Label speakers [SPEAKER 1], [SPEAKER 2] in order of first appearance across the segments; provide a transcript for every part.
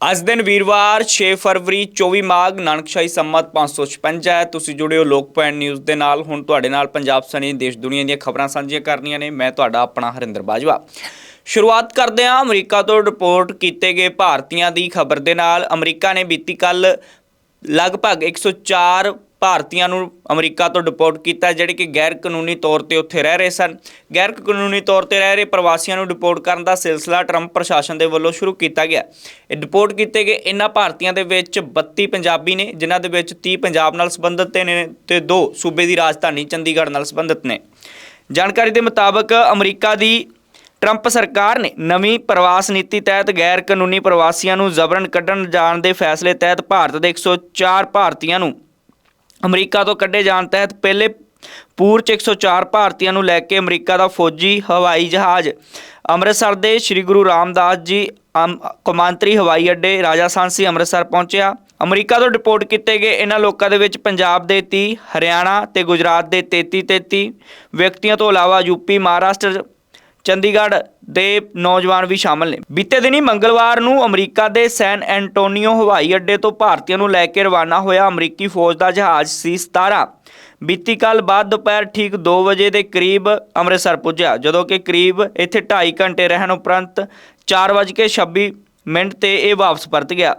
[SPEAKER 1] ਅੱਜ ਦਿਨ ਵੀਰਵਾਰ 6 ਫਰਵਰੀ 24 ਮਾਘ, ਨਾਨਕਸ਼ਾਹੀ ਸੰਮਤ 556 ਹੈ। ਤੁਸੀਂ ਜੁੜਿਓ ਹੋ ਲੋਕ ਪੁਆਇੰਟ ਨਿਊਜ਼ ਦੇ ਨਾਲ। ਹੁਣ ਤੁਹਾਡੇ ਨਾਲ ਪੰਜਾਬ ਸਣੀ ਦੇਸ਼ ਦੁਨੀਆ ਦੀਆਂ ਖਬਰਾਂ ਸਾਂਝੀਆਂ ਕਰਨੀਆਂ ਨੇ। ਮੈਂ ਤੁਹਾਡਾ ਆਪਣਾ ਹਰਿੰਦਰ ਬਾਜਵਾ। ਸ਼ੁਰੂਆਤ ਕਰਦੇ ਹਾਂ ਅਮਰੀਕਾ ਤੋਂ ਰਿਪੋਰਟ ਕੀਤੇ ਗਏ ਭਾਰਤੀਆਂ ਦੀ ਖਬਰ ਦੇ ਨਾਲ। ਅਮਰੀਕਾ ਨੇ ਬੀਤੀ ਕੱਲ ਲਗਭਗ 104 ਭਾਰਤੀਆਂ ਨੂੰ ਅਮਰੀਕਾ ਤੋਂ ਡਿਪੋਰਟ ਕੀਤਾ, ਜਿਹੜੇ ਕਿ ਗੈਰ ਕਾਨੂੰਨੀ ਤੌਰ ਤੇ ਉੱਥੇ ਰਹਿ ਰਹੇ ਸਨ। ਗੈਰ ਕਾਨੂੰਨੀ ਤੌਰ ਤੇ ਰਹਿ ਰਹੇ ਪ੍ਰਵਾਸੀਆਂ ਨੂੰ ਡਿਪੋਰਟ ਕਰਨ ਦਾ ਸਿਲਸਿਲਾ ਟਰੰਪ ਪ੍ਰਸ਼ਾਸਨ ਦੇ ਵੱਲੋਂ ਸ਼ੁਰੂ ਕੀਤਾ ਗਿਆ। ਇਹ ਡਿਪੋਰਟ ਕੀਤੇ ਗਏ ਇਨ੍ਹਾਂ ਭਾਰਤੀਆਂ ਦੇ ਵਿੱਚ 32 ਪੰਜਾਬੀ ਨੇ, ਜਿਨ੍ਹਾਂ ਦੇ ਵਿੱਚ 30 ਪੰਜਾਬ ਨਾਲ ਸੰਬੰਧਿਤ ਨੇ ਤੇ ਦੋ ਸੂਬੇ ਦੀ ਰਾਜਧਾਨੀ ਚੰਡੀਗੜ੍ਹ ਨਾਲ ਸੰਬੰਧਿਤ ਨੇ। ਜਾਣਕਾਰੀ ਦੇ ਮੁਤਾਬਕ ਅਮਰੀਕਾ ਦੀ ਟਰੰਪ ਸਰਕਾਰ ਨੇ ਨਵੀਂ ਪ੍ਰਵਾਸ ਨੀਤੀ ਤਹਿਤ ਗੈਰ ਕਾਨੂੰਨੀ ਪ੍ਰਵਾਸੀਆਂ ਨੂੰ ਜ਼ਬਰਨ ਕੱਢਣ ਜਾਣ ਦੇ ਫੈਸਲੇ ਤਹਿਤ ਭਾਰਤ ਦੇ 104 ਭਾਰਤੀਆਂ ਨੂੰ ਅਮਰੀਕਾ ਤੋਂ ਕੱਢੇ ਜਾਣ ਤਹਿਤ ਪਹਿਲੇ ਪੂਰ ਚ 104 ਭਾਰਤੀਆਂ ਨੂੰ ਲੈ ਕੇ ਅਮਰੀਕਾ ਦਾ ਫੌਜੀ ਹਵਾਈ ਜਹਾਜ਼। ਅੰਮ੍ਰਿਤਸਰ ਦੇ ਸ੍ਰੀ ਗੁਰੂ ਰਾਮਦਾਸ ਜੀ, ਅਮ- ਕੌਮਾਂਤਰੀ ਹਵਾਈ ਅੱਡੇ ਰਾਜਾ ਸਾਂਸੀ ਅੰਮ੍ਰਿਤਸਰ ਪਹੁੰਚਿਆ। ਅਮਰੀਕਾ ਤੋਂ ਡਿਪੋਰਟ ਕੀਤੇ ਗਏ ਇਹਨਾਂ ਲੋਕਾਂ ਦੇ ਵਿੱਚ ਪੰਜਾਬ ਦੇ 30 ਹਰਿਆਣਾ ਤੇ ਗੁਜਰਾਤ ਦੇ 33 33 ਵਿਅਕਤੀਆਂ ਤੋਂ ਇਲਾਵਾ ਯੂਪੀ ਮਹਾਰਾਸ਼ਟਰ ਚੰਡੀਗੜ੍ਹ ਦੇ ਨੌਜਵਾਨ ਵੀ ਸ਼ਾਮਲ ਨੇ। ਬੀਤੇ ਦਿਨੀ ਮੰਗਲਵਾਰ ਨੂੰ ਅਮਰੀਕਾ ਦੇ ਸੈਨ ਐਂਟੋਨੀਓ, ਹਵਾਈ ਅੱਡੇ ਤੋਂ ਭਾਰਤੀਆਂ ਨੂੰ ਲੈ ਕੇ ਰਵਾਨਾ ਹੋਇਆ ਅਮਰੀਕੀ ਫੌਜ ਦਾ ਜਹਾਜ਼ ਸੀ-17 ਬੀਤੀ ਕੱਲ ਬਾਅਦ ਦੁਪਹਿਰ ਠੀਕ 2 ਵਜੇ ਦੇ ਕਰੀਬ ਅੰਮ੍ਰਿਤਸਰ ਪੁੱਜਿਆ, ਜਦੋਂ ਕਿ ਕਰੀਬ ਇੱਥੇ 2.5 ਘੰਟੇ ਰਹਿਣ ਉਪਰੰਤ 4:26 ਮਿੰਟ ਤੇ ਇਹ ਵਾਪਸ ਪਰਤ ਗਿਆ।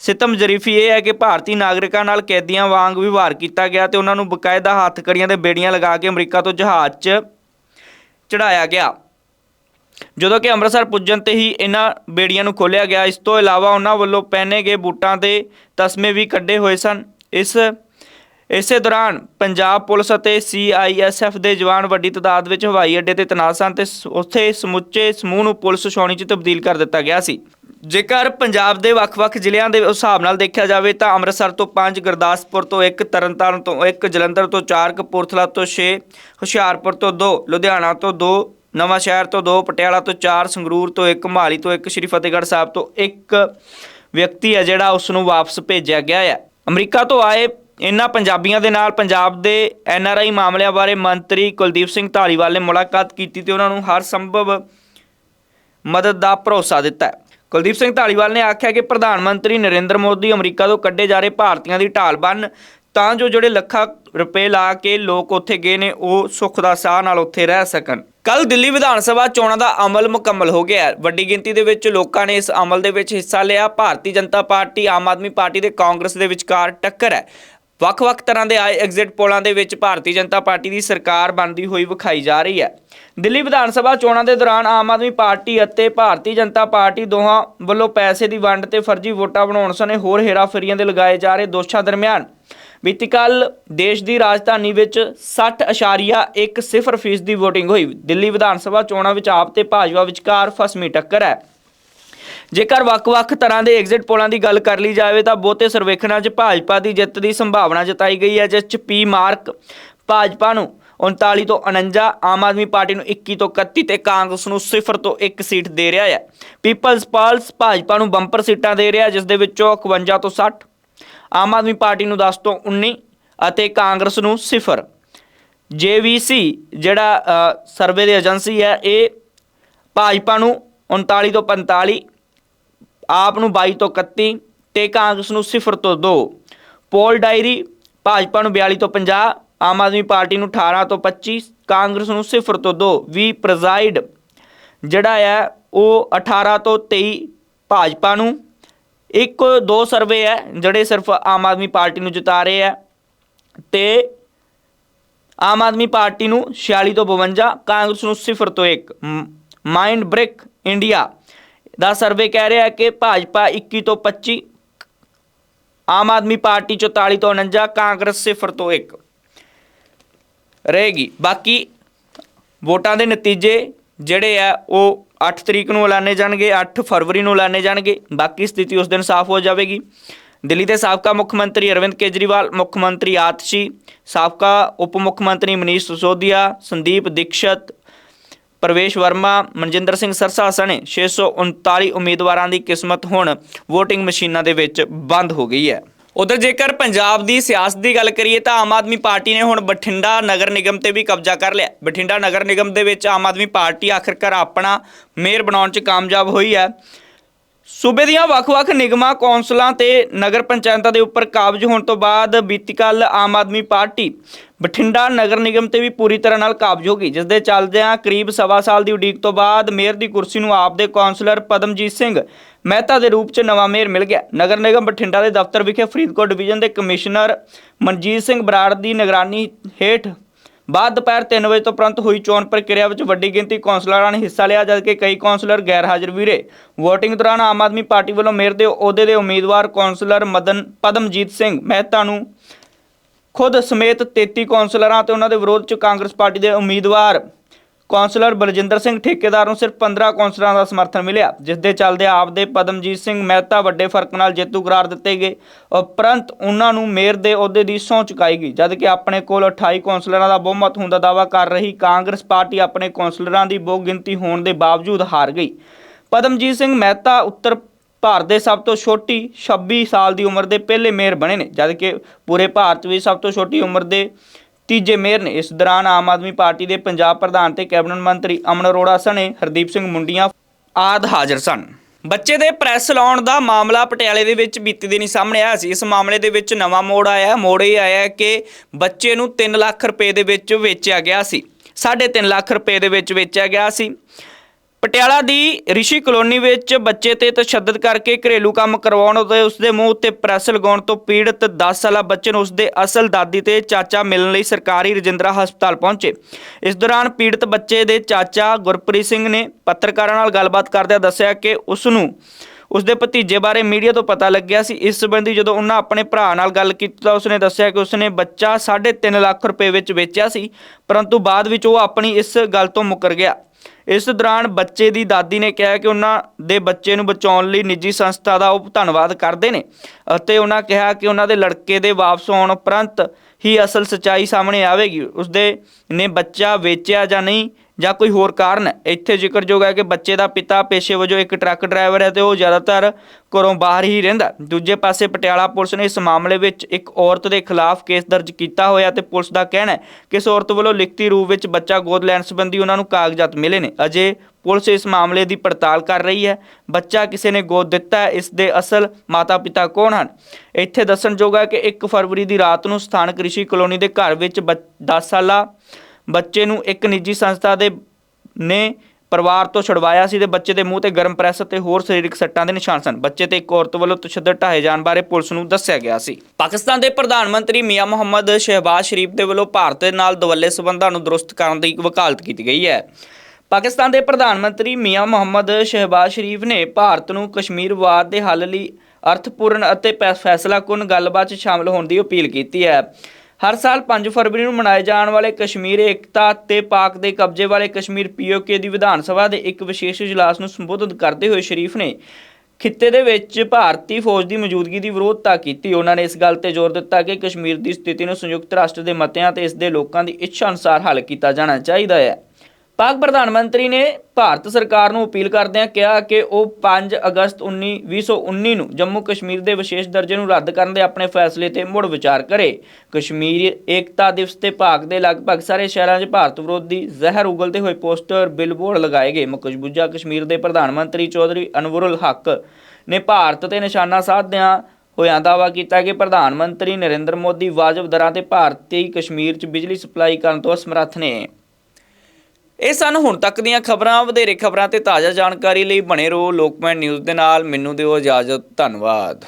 [SPEAKER 1] ਸਿਤਮ ਜ਼ਰੀਫੀ ਇਹ ਹੈ ਕਿ ਭਾਰਤੀ ਨਾਗਰਿਕਾਂ ਨਾਲ ਕੈਦੀਆਂ ਵਾਂਗ ਵਿਵਹਾਰ ਕੀਤਾ ਗਿਆ ਤੇ ਉਹਨਾਂ ਨੂੰ ਬਕਾਇਦਾ ਹੱਥਕੜੀਆਂ ਕੜੀਆਂ ਬੇੜੀਆਂ ਲਗਾ ਕੇ ਅਮਰੀਕਾ ਤੋਂ ਜਹਾਜ਼ 'ਚ ਚੜਾਇਆ ਗਿਆ। ਜਦੋਂ ਕਿ ਅੰਮ੍ਰਿਤਸਰ ਪੁੱਜਣ ਤੇ ਹੀ ਇਹਨਾਂ ਬੇੜੀਆਂ ਨੂੰ ਖੋਲ੍ਹਿਆ ਗਿਆ। ਇਸ ਤੋਂ ਇਲਾਵਾ ਉਹਨਾਂ ਵੱਲੋਂ ਪਹਿਨੇ ਗਏ ਬੂਟਾਂ ਦੇ ਤਸਮੇ ਵੀ ਕੱਢੇ ਹੋਏ ਸਨ। ਇਸ, ਇਸੇ ਦੌਰਾਨ ਪੰਜਾਬ ਪੁਲਿਸ ਅਤੇ ਸੀਆਈਐਸਐਫ ਦੇ ਜਵਾਨ ਵੱਡੀ ਤਾਦਾਦ ਵਿੱਚ ਹਵਾਈ ਅੱਡੇ ਤੇ ਤੈਨਾਤ ਸਨ ਤੇ ਉੱਥੇ ਸਮੁੱਚੇ ਸਮੂਹ ਨੂੰ ਪੁਲਿਸ ਛਾਉਣੀ 'ਚ ਤਬਦੀਲ ਕਰ ਦਿੱਤਾ ਗਿਆ ਸੀ। ਜੇਕਰ ਪੰਜਾਬ ਦੇ ਵੱਖ-ਵੱਖ ਜ਼ਿਲ੍ਹਿਆਂ ਦੇ ਹਿਸਾਬ ਨਾਲ ਦੇਖਿਆ ਜਾਵੇ ਤਾਂ ਅੰਮ੍ਰਿਤਸਰ ਤੋਂ 5 ਗੁਰਦਾਸਪੁਰ ਤੋਂ 1 ਤਰਨਤਾਰਨ ਤੋਂ 1 ਜਲੰਧਰ ਤੋਂ 4 ਕਪੂਰਥਲਾ ਤੋਂ 6 ਹੁਸ਼ਿਆਰਪੁਰ ਤੋਂ 2 ਲੁਧਿਆਣਾ ਤੋਂ 2 ਨਵਾਂ ਸ਼ਹਿਰ ਤੋਂ ਦੋ, ਪਟਿਆਲਾ ਤੋਂ ਚਾਰ, ਸੰਗਰੂਰ ਤੋਂ ਇੱਕ, ਮਹਾਲੀ ਤੋਂ ਇੱਕ, ਸ਼੍ਰੀ ਫਤਿਹਗੜ੍ਹ ਸਾਹਿਬ ਤੋਂ ਇੱਕ ਵਿਅਕਤੀ ਹੈ ਜਿਹੜਾ ਉਸ ਨੂੰ ਵਾਪਸ ਭੇਜਿਆ ਗਿਆ ਹੈ। ਅਮਰੀਕਾ ਤੋਂ ਆਏ ਇਨ੍ਹਾਂ ਪੰਜਾਬੀਆਂ ਦੇ ਨਾਲ ਪੰਜਾਬ ਦੇ ਐੱਨ ਆਰ ਆਈ ਮਾਮਲਿਆਂ ਬਾਰੇ ਮੰਤਰੀ ਕੁਲਦੀਪ ਸਿੰਘ ਧਾਲੀਵਾਲ ਨੇ ਮੁਲਾਕਾਤ ਕੀਤੀ ਤੇ ਉਹਨਾਂ ਨੂੰ ਹਰ ਸੰਭਵ ਮਦਦ ਦਾ ਭਰੋਸਾ ਦਿੱਤਾ ਹੈ। ਕੁਲਦੀਪ ਸਿੰਘ ਧਾਲੀਵਾਲ ਨੇ ਆਖਿਆ ਕਿ ਪ੍ਰਧਾਨ ਮੰਤਰੀ ਨਰਿੰਦਰ ਮੋਦੀ ਅਮਰੀਕਾ ਤੋਂ ਕੱਢੇ ਜਾ ਰਹੇ ਭਾਰਤੀਆਂ ਦੀ ਢਾਲ ਬਣ ਤਾਂ ਜੋ ਜਿਹੜੇ ਲੱਖਾਂ ਰੁਪਏ ਲਾ ਕੇ ਲੋਕ ਉੱਥੇ ਗਏ ਨੇ, ਉਹ ਸੁੱਖ ਦਾ ਸਾਹ ਨਾਲ ਉੱਥੇ ਰਹਿ ਸਕਣ। ਕੱਲ ਦਿੱਲੀ ਵਿਧਾਨ ਸਭਾ ਚੋਣਾਂ ਦਾ ਅਮਲ ਮੁਕੰਮਲ ਹੋ ਗਿਆ ਵੱਡੀ ਗਿਣਤੀ ਦੇ ਵਿੱਚ ਲੋਕਾਂ ਨੇ ਇਸ ਅਮਲ ਦੇ ਵਿੱਚ ਹਿੱਸਾ ਲਿਆ। ਭਾਰਤੀ ਜਨਤਾ ਪਾਰਟੀ, ਆਮ ਆਦਮੀ ਪਾਰਟੀ ਤੇ ਕਾਂਗਰਸ ਦੇ ਵਿਚਕਾਰ ਟੱਕਰ ਹੈ। ਵੱਖ-ਵੱਖ ਤਰ੍ਹਾਂ ਦੇ ਆਏ ਐਗਜ਼ਿਟ ਪੋਲਾਂ ਦੇ ਵਿੱਚ ਭਾਰਤੀ ਜਨਤਾ ਪਾਰਟੀ ਦੀ ਸਰਕਾਰ ਬਣਦੀ ਹੋਈ ਵਿਖਾਈ ਜਾ ਰਹੀ ਹੈ। ਦਿੱਲੀ ਵਿਧਾਨ ਸਭਾ ਚੋਣਾਂ ਦੇ ਦੌਰਾਨ ਆਮ ਆਦਮੀ ਪਾਰਟੀ ਅਤੇ ਭਾਰਤੀ ਜਨਤਾ ਪਾਰਟੀ ਦੋਹਾਂ ਵੱਲੋਂ ਪੈਸੇ ਦੀ ਵੰਡ ਤੇ ਫਰਜ਼ੀ ਵੋਟਾਂ ਬਣਾਉਣ ਸਣੇ ਹੋਰ ਹੇਰਾਫੇਰੀਆਂ ਦੇ ਲਗਾਏ ਜਾ ਰਹੇ ਦੋਸ਼ਾਂ ਦਰਮਿਆਨ ਬੀਤੀ ਕੱਲ ਦੇਸ਼ ਦੀ ਰਾਜਧਾਨੀ ਵਿੱਚ 60.10% ਫੀਸਦੀ ਦੀ VOTING ਹੋਈ। ਦਿੱਲੀ ਵਿਧਾਨ ਸਭਾ ਚੋਣਾਂ ਵਿੱਚ ਆਪ ਤੇ ਭਾਜਪਾ ਵਿਚਕਾਰ ਫਸਮੀ ਟੱਕਰ ਹੈ। ਜੇਕਰ ਵੱਖ-ਵੱਖ ਤਰ੍ਹਾਂ ਦੇ ਐਗਜ਼ਿਟ ਪੋਲਾਂ ਦੀ ਗੱਲ ਕਰ ਲਈ ਜਾਵੇ ਤਾਂ ਬਹੁਤੇ ਸਰਵੇਖਣਾਂ 'ਚ ਭਾਜਪਾ ਦੀ ਜਿੱਤ ਦੀ ਸੰਭਾਵਨਾ ਜਤਾਈ ਗਈ ਹੈ, ਜਿਸ 'ਚ ਪੀ ਮਾਰਕ ਭਾਜਪਾ ਨੂੰ 39 ਤੋਂ 49 ਆਮ ਆਦਮੀ ਪਾਰਟੀ ਨੂੰ 21 ਤੋਂ 31 ਤੇ ਕਾਂਗਰਸ ਨੂੰ 0 ਤੋਂ 1 ਸੀਟ ਦੇ ਰਿਹਾ ਹੈ। ਪੀਪਲਜ਼ ਪਾਲਸ ਭਾਜਪਾ ਨੂੰ ਬੰਪਰ ਸੀਟਾਂ ਦੇ ਰਿਹਾ, ਜਿਸ ਦੇ ਵਿੱਚੋਂ 51 ਤੋਂ 60 ਆਮ ਆਦਮੀ ਪਾਰਟੀ ਨੂੰ 10 ਤੋਂ 19 ਅਤੇ ਕਾਂਗਰਸ ਨੂੰ 0 JVC ਜਿਹੜਾ ਸਰਵੇ ਦੀ ਏਜੰਸੀ ਹੈ, ਇਹ ਭਾਜਪਾ ਨੂੰ 39 ਤੋਂ 45 ਆਪ ਨੂੰ 22 ਤੋਂ 31 ਤੇ ਕਾਂਗਰਸ ਨੂੰ 0 ਤੋਂ 2 ਪੋਲ ਡਾਇਰੀ ਭਾਜਪਾ ਨੂੰ 42 ਤੋਂ 50 ਆਮ ਆਦਮੀ ਪਾਰਟੀ ਨੂੰ 18 ਤੋਂ 25 ਕਾਂਗਰਸ ਨੂੰ 0 ਤੋਂ 2 ਵੀ ਪ੍ਰੈਜ਼ਾਈਡ ਜਿਹੜਾ ਹੈ, ਉਹ 18 ਤੋਂ 23 ਭਾਜਪਾ ਨੂੰ ਇੱਕ ਦੋ ਸਰਵੇ ਹੈ, ਜਿਹੜੇ ਸਿਰਫ ਆਮ ਆਦਮੀ ਪਾਰਟੀ ਨੂੰ ਜਿਤਾ ਰਹੇ ਹੈ ਤੇ ਆਮ ਆਦਮੀ ਪਾਰਟੀ ਨੂੰ 46 ਤੋਂ 52 ਕਾਂਗਰਸ ਨੂੰ 0 ਤੋਂ 1 ਮਾਈਂਡ ਬ੍ਰਿਕ ਇੰਡੀਆ ਦਾ ਸਰਵੇ ਕਹਿ ਰਿਹਾ ਕਿ ਭਾਜਪਾ 21 ਤੋਂ 25 ਆਮ ਆਦਮੀ ਪਾਰਟੀ 44 ਤੋਂ 49 ਕਾਂਗਰਸ 0 ਤੋਂ 1 ਰਹੇਗੀ। ਬਾਕੀ ਵੋਟਾਂ ਦੇ ਨਤੀਜੇ ਜਿਹੜੇ ਆ, ਉਹ 8 ਤਰੀਕ ਨੂੰ ਐਲਾਨੇ ਜਾਣਗੇ 8 ਫਰਵਰੀ ਨੂੰ ਐਲਾਨੇ ਜਾਣਗੇ। ਬਾਕੀ ਸਥਿਤੀ ਉਸ ਦਿਨ ਸਾਫ਼ ਹੋ ਜਾਵੇਗੀ। ਦਿੱਲੀ ਦੇ ਸਾਬਕਾ ਮੁੱਖ ਮੰਤਰੀ ਅਰਵਿੰਦ ਕੇਜਰੀਵਾਲ, ਮੁੱਖ ਮੰਤਰੀ ਆਤਸ਼ੀ, ਸਾਬਕਾ ਉਪ ਮੁੱਖ ਮੰਤਰੀ ਮਨੀਸ਼ ਸਿਸੋਦੀਆ, ਸੰਦੀਪ ਦੀਕਸ਼ਤ, ਪ੍ਰਵੇਸ਼ ਵਰਮਾ, ਮਨਜਿੰਦਰ ਸਿੰਘ ਸਰਸਾ ਸਣੇ 639 ਉਮੀਦਵਾਰਾਂ ਦੀ ਕਿਸਮਤ ਹੁਣ VOTING ਮਸ਼ੀਨਾਂ ਦੇ ਵਿੱਚ ਬੰਦ ਹੋ ਗਈ ਹੈ। ਉਧਰ ਜੇਕਰ ਪੰਜਾਬ ਦੀ ਸਿਆਸਤ ਦੀ ਗੱਲ ਕਰੀਏ ਤਾਂ ਆਮ ਆਦਮੀ ਪਾਰਟੀ ਨੇ ਹੁਣ ਬਠਿੰਡਾ ਨਗਰ ਨਿਗਮ ਤੇ ਵੀ ਕਬਜ਼ਾ ਕਰ ਲਿਆ। ਬਠਿੰਡਾ ਨਗਰ ਨਿਗਮ ਦੇ ਵਿੱਚ ਆਮ ਆਦਮੀ ਪਾਰਟੀ ਆਖਰਕਾਰ ਆਪਣਾ ਮੇਅਰ ਬਣਾਉਣ 'ਚ ਕਾਮਯਾਬ ਹੋਈ ਹੈ। ਸੂਬੇ ਦੀਆਂ ਵੱਖ-ਵੱਖ ਨਿਗਮਾਂ, ਕੌਂਸਲਾਂ ਤੇ ਨਗਰ ਪੰਚਾਇਤਾਂ ਦੇ ਉੱਪਰ ਕਾਬਜ ਹੋਣ ਤੋਂ ਬਾਅਦ ਬੀਤੀ ਕੱਲ ਆਮ ਆਦਮੀ ਪਾਰਟੀ ਬਠਿੰਡਾ ਨਗਰ ਨਿਗਮ ਤੇ ਵੀ ਪੂਰੀ ਤਰ੍ਹਾਂ ਨਾਲ ਕਾਬਜ ਹੋ ਗਈ ਜਿਸ ਦੇ ਚੱਲਦਿਆਂ ਕਰੀਬ ਸਵਾ ਸਾਲ ਦੀ ਉਡੀਕ ਤੋਂ ਬਾਅਦ ਮੇਅਰ ਦੀ ਕੁਰਸੀ ਨੂੰ ਆਪ ਦੇ ਕੌਂਸਲਰ ਪਦਮਜੀਤ ਸਿੰਘ ਮਹਿਤਾ ਦੇ ਰੂਪ 'ਚ ਨਵਾਂ ਮੇਅਰ ਮਿਲ ਗਿਆ। ਨਗਰ ਨਿਗਮ ਬਠਿੰਡਾ ਦੇ ਦਫ਼ਤਰ ਵਿਖੇ ਫਰੀਦਕੋਟ ਡਿਵੀਜ਼ਨ ਦੇ ਕਮਿਸ਼ਨਰ ਮਨਜੀਤ ਸਿੰਘ ਬਰਾੜ ਦੀ ਨਿਗਰਾਨੀ ਹੇਠ ਬਾਅਦ ਦੁਪਹਿਰ 3 ਵਜੇ ਤੋਂ ਪ੍ਰੰਤ ਹੋਈ ਚੋਣ ਪ੍ਰਕਿਰਿਆ ਵਿੱਚ ਵੱਡੀ ਗਿਣਤੀ ਕੌਂਸਲਰਾਂ ਨੇ ਹਿੱਸਾ ਲਿਆ, ਜਦਕਿ ਕਈ ਕੌਂਸਲਰ ਗੈਰ ਹਾਜ਼ਰ ਵੀ ਰਹੇ। VOTING ਦੌਰਾਨ ਆਮ ਆਦਮੀ ਪਾਰਟੀ ਵੱਲੋਂ ਮੇਅਰ ਦੇ ਅਹੁਦੇ ਦੇ ਉਮੀਦਵਾਰ ਕੌਂਸਲਰ ਮਦਨ ਪਦਮਜੀਤ ਸਿੰਘ ਮਹਿਤਾ ਨੂੰ ਖੁਦ ਸਮੇਤ 33 ਕੌਂਸਲਰਾਂ ਤੇ ਉਹਨਾਂ ਦੇ ਵਿਰੋਧ ਚ ਕਾਂਗਰਸ ਪਾਰਟੀ ਦੇ ਉਮੀਦਵਾਰ ਕੌਂਸਲਰ ਬਲਜਿੰਦਰ ਸਿੰਘ ਠੇਕੇਦਾਰ ਨੂੰ ਸਿਰਫ 15 ਕੌਂਸਲਰਾਂ ਦਾ ਸਮਰਥਨ ਮਿਲਿਆ ਜਿਸ ਦੇ ਚੱਲਦੇ ਆਪ ਦੇ ਪਦਮਜੀਤ ਸਿੰਘ ਮਹਿਤਾ ਵੱਡੇ ਫ਼ਰਕ ਨਾਲ ਜੇਤੂ ਕਰਾਰ ਦਿੱਤੇ ਗਏ। ਉਪਰੰਤ ਉਹਨਾਂ ਨੂੰ ਮੇਅਰ ਦੇ ਅਹੁਦੇ ਦੀ ਸਹੁੰ ਚੁਕਾਈ ਗਈ ਜਦਕਿ ਆਪਣੇ ਕੋਲ 28 ਕੌਂਸਲਰਾਂ ਦਾ ਬਹੁਮਤ ਹੋਣ ਦਾ ਦਾਅਵਾ ਕਰ ਰਹੀ ਕਾਂਗਰਸ ਪਾਰਟੀ ਆਪਣੇ ਕੌਂਸਲਰਾਂ ਦੀ ਬਹੁ ਗਿਣਤੀ ਹੋਣ ਦੇ ਬਾਵਜੂਦ ਹਾਰ ਗਈ। ਪਦਮਜੀਤ ਸਿੰਘ ਮਹਿਤਾ ਉੱਤਰ ਭਾਰਤ ਦੇ ਸਭ ਤੋਂ ਛੋਟੀ 26 ਸਾਲ ਦੀ ਉਮਰ ਦੇ ਪਹਿਲੇ ਮੇਅਰ ਬਣੇ ਨੇ ਜਦਕਿ ਪੂਰੇ ਭਾਰਤ ਵਿੱਚ ਸਭ ਤੋਂ ਛੋਟੀ ਉਮਰ ਦੇ ਤੀਜੇ ਮੇਅਰ ਨੇ ਇਸ ਦੌਰਾਨ ਆਮ ਆਦਮੀ ਪਾਰਟੀ ਦੇ ਪੰਜਾਬ ਪ੍ਰਧਾਨ ਤੇ ਕੈਬਨਿਟ ਮੰਤਰੀ ਅਮਨ ਅਰੋੜਾ ਸਣੇ ਹਰਦੀਪ ਸਿੰਘ ਮੁੰਡੀਆਂ ਆਦ ਹਾਜ਼ਰ ਸਨ। ਬੱਚੇ ਦੇ ਪ੍ਰੈਸ ਲਾਉਣ ਦਾ ਮਾਮਲਾ ਪਟਿਆਲੇ ਦੇ ਵਿੱਚ ਬੀਤੀ ਦਿਨੀ ਸਾਹਮਣੇ ਆਇਆ ਸੀ। ਇਸ ਮਾਮਲੇ ਦੇ ਵਿੱਚ ਨਵਾਂ ਮੋੜ ਆਇਆ। ਮੋੜ ਇਹ ਆਇਆ ਕਿ ਬੱਚੇ ਨੂੰ 3 ਲੱਖ ਰੁਪਏ ਦੇ ਵਿੱਚ ਵੇਚਿਆ ਗਿਆ ਸੀ। 3.5 ਲੱਖ ਰੁਪਏ ਦੇ ਵਿੱਚ ਵੇਚਿਆ ਗਿਆ ਸੀ। ਪਟਿਆਲਾ ਦੀ ਰਿਸ਼ੀ ਕਲੋਨੀ ਵਿੱਚ ਬੱਚੇ ਤੇ ਤਸ਼ੱਦਦ ਕਰਕੇ ਘਰੇਲੂ ਕੰਮ ਕਰਵਾਉਣ ਅਤੇ ਉਸਦੇ ਮੂੰਹ ਉੱਤੇ ਪ੍ਰੈਸ ਲਗਾਉਣ ਤੋਂ ਪੀੜਤ 10 ਸਾਲਾ ਬੱਚੇ ਨੂੰ ਉਸਦੇ ਅਸਲ ਦਾਦੀ ਤੇ ਚਾਚਾ ਮਿਲਣ ਲਈ ਸਰਕਾਰੀ ਰਜਿੰਦਰਾ ਹਸਪਤਾਲ ਪਹੁੰਚੇ। ਇਸ ਦੌਰਾਨ ਪੀੜਤ ਬੱਚੇ ਦੇ ਚਾਚਾ ਗੁਰਪ੍ਰੀਤ ਸਿੰਘ ਨੇ ਪੱਤਰਕਾਰਾਂ ਨਾਲ ਗੱਲਬਾਤ ਕਰਦਿਆਂ ਦੱਸਿਆ ਕਿ ਉਸ ਨੂੰ ਉਸ ਭਤੀਜੇ ਬਾਰੇ ਮੀਡੀਆ ਤੋਂ ਪਤਾ ਲੱਗਿਆ ਸੀ। ਇਸ ਸੰਬੰਧੀ ਜਦੋਂ ਉਹਨਾਂ ਆਪਣੇ ਭਰਾ ਨਾਲ ਗੱਲ ਕੀਤੀ ਤਾਂ ਉਸਨੇ ਦੱਸਿਆ ਕਿ ਉਸਨੇ ਬੱਚਾ 3.5 ਲੱਖ ਰੁਪਏ ਵਿੱਚ ਵੇਚਿਆ ਸੀ, ਪਰੰਤੂ ਬਾਅਦ ਵਿੱਚ ਉਹ ਆਪਣੀ ਇਸ ਗੱਲ ਤੋਂ ਮੁੱਕਰ ਗਿਆ। ਇਸ ਦੌਰਾਨ ਬੱਚੇ ਦੀ ਦਾਦੀ ਨੇ ਕਿਹਾ ਕਿ ਉਹਨਾਂ ਦੇ ਬੱਚੇ ਨੂੰ ਬਚਾਉਣ ਲਈ ਨਿੱਜੀ ਸੰਸਥਾ ਦਾ ਉਹ ਧੰਨਵਾਦ ਕਰਦੇ ਨੇ ਅਤੇ ਉਹਨਾਂ ਕਿਹਾ ਕਿ ਉਹਨਾਂ ਦੇ ਲੜਕੇ ਦੇ ਵਾਪਸ ਆਉਣ ਉਪਰੰਤ ਹੀ ਅਸਲ ਸਚਾਈ ਸਾਹਮਣੇ ਆਵੇਗੀ। ਉਸਦੇ ਨੇ ਬੱਚਾ ਵੇਚਿਆ ਜਾਂ ਨਹੀਂ ਜਾਂ ਕੋਈ ਹੋਰ ਕਾਰਨ, ਇੱਥੇ ਜ਼ਿਕਰਯੋਗ ਹੈ ਕਿ ਬੱਚੇ ਦਾ ਪਿਤਾ ਪੇਸ਼ੇ ਵਜੋਂ ਇੱਕ ਟਰੱਕ ਡਰਾਈਵਰ ਹੈ ਤੇ ਉਹ ਜ਼ਿਆਦਾਤਰ ਘਰੋਂ ਬਾਹਰ ਹੀ ਰਹਿੰਦਾ। ਦੂਜੇ ਪਾਸੇ ਪਟਿਆਲਾ ਪੁਲਿਸ ਨੇ ਇਸ ਮਾਮਲੇ ਵਿੱਚ ਇੱਕ ਔਰਤ ਦੇ ਖਿਲਾਫ ਕੇਸ ਦਰਜ ਕੀਤਾ ਹੋਇਆ ਤੇ ਪੁਲਿਸ ਦਾ ਕਹਿਣਾ ਹੈ ਕਿ ਇਸ ਔਰਤ ਵੱਲੋਂ ਲਿਖਤੀ ਰੂਪ ਵਿੱਚ ਬੱਚਾ ਗੋਦ ਲੈਣ ਸੰਬੰਧੀ ਉਹਨਾਂ ਨੂੰ ਕਾਗਜ਼ਾਤ ਮਿਲੇ ਨੇ। ਅਜੇ ਪੁਲਿਸ ਇਸ ਮਾਮਲੇ ਦੀ ਪੜਤਾਲ ਕਰ ਰਹੀ ਹੈ। ਬੱਚਾ ਕਿਸੇ ਨੇ ਗੋਦ ਦਿੱਤਾ ਹੈ, ਇਸ ਦੇ ਅਸਲ ਮਾਤਾ-ਪਿਤਾ ਕੌਣ ਹਨ? ਇੱਥੇ ਦੱਸਣਯੋਗ ਹੈ ਕਿ 1 ਫਰਵਰੀ ਦੀ ਰਾਤ ਨੂੰ ਸਥਾਨਕ ਰਿਸ਼ੀ ਕਲੋਨੀ ਦੇ ਘਰ ਵਿੱਚ 10 ਸਾਲਾ ਬੱਚੇ ਨੂੰ ਇੱਕ ਨਿੱਜੀ ਸੰਸਥਾ ਦੇ ਨੇ ਪਰਿਵਾਰ ਤੋਂ ਛੁਡਵਾਇਆ ਸੀ ਤੇ ਬੱਚੇ ਦੇ ਮੂੰਹ ਤੇ ਗਰਮ ਪ੍ਰੈਸ ਅਤੇ ਹੋਰ ਸਰੀਰਕ ਸੱਟਾਂ ਦੇ ਨਿਸ਼ਾਨ ਸਨ। ਬੱਚੇ ਤੇ ਇੱਕ ਔਰਤ ਵੱਲੋਂ ਤਸ਼ੱਦਦ ਢਾਏ ਜਾਣ ਬਾਰੇ ਪੁਲਿਸ ਨੂੰ ਦੱਸਿਆ ਗਿਆ ਸੀ। ਪਾਕਿਸਤਾਨ ਦੇ ਪ੍ਰਧਾਨ ਮੰਤਰੀ ਮੀਆਂ ਮੁਹੰਮਦ ਸ਼ਹਿਬਾਜ਼ ਸ਼ਰੀਫ ਦੇ ਵੱਲੋਂ ਭਾਰਤ ਦੇ ਨਾਲ ਦਵੱਲੇ ਸਬੰਧਾਂ ਨੂੰ ਦਰੁਸਤ ਕਰਨ ਦੀ ਵਕਾਲਤ ਕੀਤੀ ਗਈ ਹੈ। ਪਾਕਿਸਤਾਨ ਦੇ ਪ੍ਰਧਾਨ ਮੰਤਰੀ ਮੀਆਂ ਮੁਹੰਮਦ ਸ਼ਹਿਬਾਜ਼ ਸ਼ਰੀਫ ਨੇ ਭਾਰਤ ਨੂੰ ਕਸ਼ਮੀਰ ਵਿਵਾਦ ਦੇ ਹੱਲ ਲਈ ਅਰਥਪੂਰਨ ਅਤੇ ਪੈ- ਫੈਸਲਾਕੁੰਨ ਗੱਲਬਾਤ 'ਚ ਸ਼ਾਮਲ ਹੋਣ ਦੀ ਅਪੀਲ ਕੀਤੀ ਹੈ। ਹਰ ਸਾਲ 5 ਫਰਵਰੀ ਨੂੰ ਮਨਾਏ ਜਾਣ ਵਾਲੇ ਕਸ਼ਮੀਰ ਏਕਤਾ ਤੇ ਪਾਕ ਦੇ ਕਬਜ਼ੇ ਵਾਲੇ ਕਸ਼ਮੀਰ ਪੀਓਕੇ ਦੀ ਵਿਧਾਨ ਸਭਾ ਦੇ ਇੱਕ ਵਿਸ਼ੇਸ਼ ਇਜਲਾਸ ਨੂੰ ਸੰਬੋਧਿਤ ਕਰਦੇ ਹੋਏ ਸ਼ਰੀਫ ਨੇ ਖਿੱਤੇ ਦੇ ਵਿੱਚ ਭਾਰਤੀ ਫੌਜ ਦੀ ਮੌਜੂਦਗੀ ਦੀ ਵਿਰੋਧਤਾ ਕੀਤੀ। ਉਹਨਾਂ ਨੇ ਇਸ ਗੱਲ ਤੇ ਜ਼ੋਰ ਦਿੱਤਾ ਕਿ ਕਸ਼ਮੀਰ ਦੀ ਸਥਿਤੀ ਨੂੰ ਸੰਯੁਕਤ ਰਾਸ਼ਟਰ ਦੇ ਮਤਿਆਂ ਤੇ ਇਸ ਦੇ ਲੋਕਾਂ ਦੀ ਇੱਛਾ ਅਨੁਸਾਰ ਹੱਲ ਕੀਤਾ ਜਾਣਾ ਚਾਹੀਦਾ ਹੈ। ਪਾਕ ਪ੍ਰਧਾਨ ਮੰਤਰੀ ਨੇ ਭਾਰਤ ਸਰਕਾਰ ਨੂੰ ਅਪੀਲ ਕਰਦਿਆਂ ਕਿਹਾ ਕਿ ਉਹ 5 ਅਗਸਤ 19 2019 ਨੂੰ ਜੰਮੂ ਕਸ਼ਮੀਰ ਦੇ ਵਿਸ਼ੇਸ਼ ਦਰਜੇ ਨੂੰ ਰੱਦ ਕਰਨ ਦੇ ਆਪਣੇ ਫੈਸਲੇ ਤੇ ਮੁੜ ਵਿਚਾਰ ਕਰੇ। ਕਸ਼ਮੀਰ ਏਕਤਾ ਦਿਵਸ ਤੇ ਭਾਗ ਦੇ ਲਗਭਗ ਸਾਰੇ ਸ਼ਹਿਰਾਂ 'ਚ ਭਾਰਤ ਵਿਰੋਧੀ ਜ਼ਹਿਰ ਉਗਲਦੇ ਹੋਏ ਪੋਸਟਰ, ਬਿਲਬੋਰਡ ਲਗਾਏ ਗਏ। ਮਕਬੂਜਾ ਕਸ਼ਮੀਰ ਦੇ ਪ੍ਰਧਾਨ ਮੰਤਰੀ ਚੌਧਰੀ ਅਨਵਰੁਲ ਹੱਕ ਨੇ ਭਾਰਤ ਤੇ ਨਿਸ਼ਾਨਾ ਸਾਧਦਿਆਂ ਹੋਇਆਂ ਦਾਅਵਾ ਕੀਤਾ ਕਿ ਪ੍ਰਧਾਨ ਮੰਤਰੀ ਨਰਿੰਦਰ ਮੋਦੀ ਵਾਜਬ ਦਰਾਂ ਤੇ ਭਾਰਤੀ ਕਸ਼ਮੀਰ 'ਚ ਬਿਜਲੀ ਸਪਲਾਈ ਕਰਨ ਤੋਂ ਅਸਮਰੱਥ ਨੇ। ਇਹ ਸਨ ਹੁਣ ਤੱਕ ਦੀਆਂ ਖਬਰਾਂ। ਵਧੇਰੇ ਖਬਰਾਂ ਤੇ ਤਾਜ਼ਾ ਜਾਣਕਾਰੀ ਲਈ ਬਣੇ ਰਹੋ ਲੋਕਮੈਨ ਨਿਊਜ਼ ਦੇ ਨਾਲ। ਮੈਨੂੰ ਦਿਓ ਇਜਾਜ਼ਤ। ਧੰਨਵਾਦ।